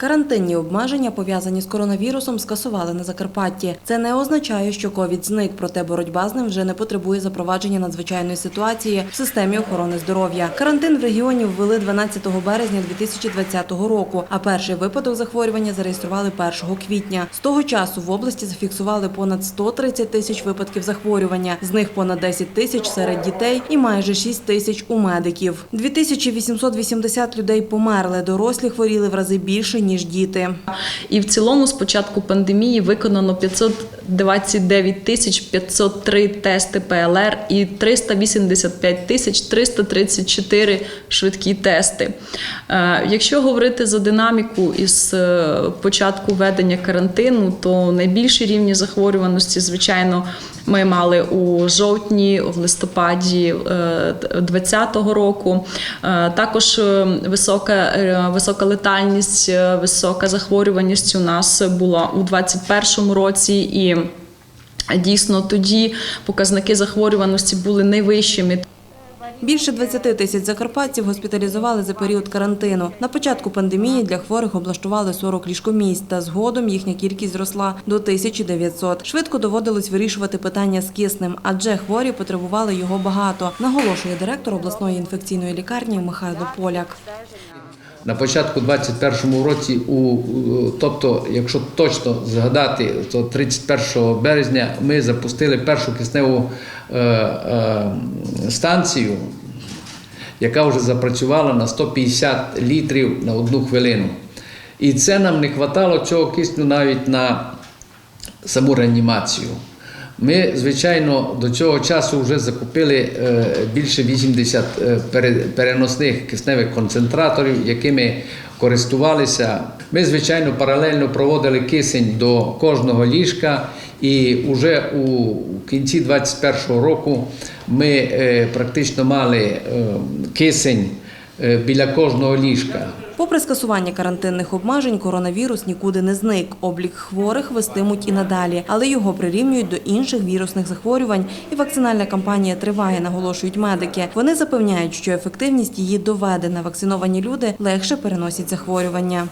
Карантинні обмеження, пов'язані з коронавірусом, скасували на Закарпатті. Це не означає, що ковід зник, проте боротьба з ним вже не потребує запровадження надзвичайної ситуації в системі охорони здоров'я. Карантин в регіоні ввели 12 березня 2020 року, а перший випадок захворювання зареєстрували 1 квітня. З того часу в області зафіксували понад 130 тисяч випадків захворювання, з них понад 10 тисяч серед дітей і майже 6 тисяч у медиків. 2880 людей померли, дорослі хворіли в рази більше, ніж діти. І в цілому з початку пандемії виконано 529 тисяч 503 тести ПЛР і 385 тисяч 334 швидкі тести. Е, Якщо говорити за динаміку із е, початку введення карантину, то найбільші рівні захворюваності, звичайно, ми мали у жовтні, в листопаді 2020 року. Е, Також е, висока, е, висока летальність, е, висока захворюваність у нас була у 2021 році і. Дійсно, тоді показники захворюваності були найвищими. Більше 20 тисяч закарпатців госпіталізували за період карантину. На початку пандемії для хворих облаштували 40 ліжкомісць, та згодом їхня кількість зросла до 1900. Швидко доводилось вирішувати питання з киснем, адже хворі потребували його багато, наголошує директор обласної інфекційної лікарні Михайло Поляк. На початку 21 році, у- тобто, якщо точно згадати, то 31 березня ми запустили першу кисневу е, е, станцію, яка вже запрацювала на 150 літрів на одну хвилину. І це нам не вистачало цього кисню навіть на саму реанімацію. Ми, звичайно, до цього часу вже закупили е, більше 80 е, переносних кисневих концентраторів, якими користувалися. Ми, звичайно, паралельно проводили кисень до кожного ліжка, і вже у кінці 2021 року ми е, практично мали кисень біля кожного ліжка. Попри скасування карантинних обмежень, коронавірус нікуди не зник. Облік хворих вестимуть і надалі, але його прирівнюють до інших вірусних захворювань. І вакцинальна кампанія триває, наголошують медики. Вони запевняють, що ефективність її доведена. Вакциновані люди легше переносять захворювання.